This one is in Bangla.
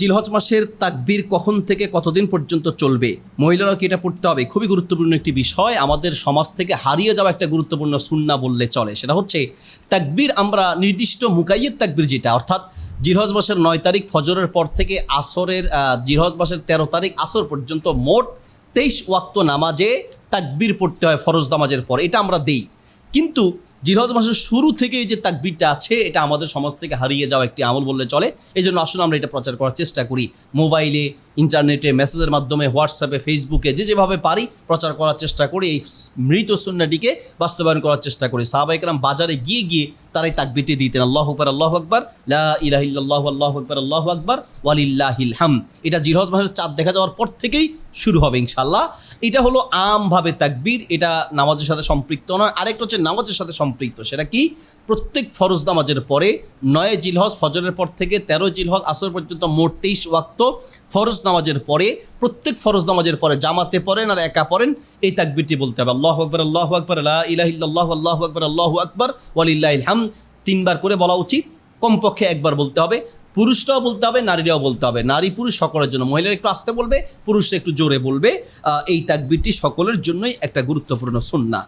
জিলহজ মাসের তাকবীর কখন থেকে কতদিন পর্যন্ত চলবে? মহিলারা কি এটা পড়তে হবে? খুবই গুরুত্বপূর্ণ একটি বিষয়। আমাদের সমাজ থেকে হারিয়ে যাওয়া একটা গুরুত্বপূর্ণ সুন্না বললে চলে, সেটা হচ্ছে তাকবীর আমরা নির্দিষ্ট মুকাইয়ের তাকবীর যেটা, অর্থাৎ জিরহজ মাসের নয় তারিখ ফজরের পর থেকে আসরের জিরহজ মাসের তেরো তারিখ আসর পর্যন্ত মোট তেইশ ওয়াক্ত নামাজে তাকবীর পড়তে হয় ফরজ নামাজের পর, এটা আমরা দেই। কিন্তু জিলহজ মাসের শুরু থেকেই যে তাকবিরটা আছে, এটা আমাদের সমাজ থেকে হারিয়ে যাওয়া একটি আমল বললে চলে। এই জন্য আসলে আমরা এটা প্রচার করার চেষ্টা করি। মোবাইলে, ইন্টারনেটে, মেসেজের মাধ্যমে, হোয়াটসঅ্যাপে, ফেসবুকে, যে যেভাবে পারি প্রচার করার চেষ্টা করি। এই মৃত সুন্নাটিকে বাস্তবায়ন করার চেষ্টা করি। সাহাবাইকরাম বাজারে গিয়ে গিয়ে তারাই তাকবিরটি দিতেন, আল্লাহ আকবর আল্লাহ আকবর, লা ইলাহিল্লাহ আল্লাহ আকবর আল্লাহ আকবর, ওয়ালিল্লাহিল হাম। এটা জিরহজ মাসের চাঁদ দেখা যাওয়ার পর থেকেই শুরু হবে ইনশাল্লাহ এটা হলো আমভাবে তাকবীর, এটা নামাজের সাথে সম্পৃক্ত নয়। আরেকটা হচ্ছে নামাজের সাথে সম্পৃক্ত, সেটা কি? প্রত্যেক ফরজ নামাজের পরে নয় জিলহজ ফজরের পর থেকে তেরো জিলহজ আসর পর্যন্ত মোট তেইশ ওয়াক্ত ফরজ নামাজের পরে, প্রত্যেক ফরজ নামাজের পরে জামাতে পড়েন আর একা পড়েন, এই তাকবীরটি বলতে হবে, আল্লাহ আকবর আল্লাহ আকবর আল্লাহ ইলাহিল্লাহ আল্লাহ আকবর আল্লাহ আকবর ওয়ালিল্লাহ হাম তিনবার করে বলা উচিত। কমপক্ষে একবার বলতে হবে। পুরুষরাও বলতে হবে, নারীরাও বলতে হবে। নারী পুরুষ সকলের জন্য। মহিলারা একটু আসতে বলবে, পুরুষরা একটু জোরে বলবে। এই তাকবিরটি সকলের জন্যই একটা গুরুত্বপূর্ণ সুন্না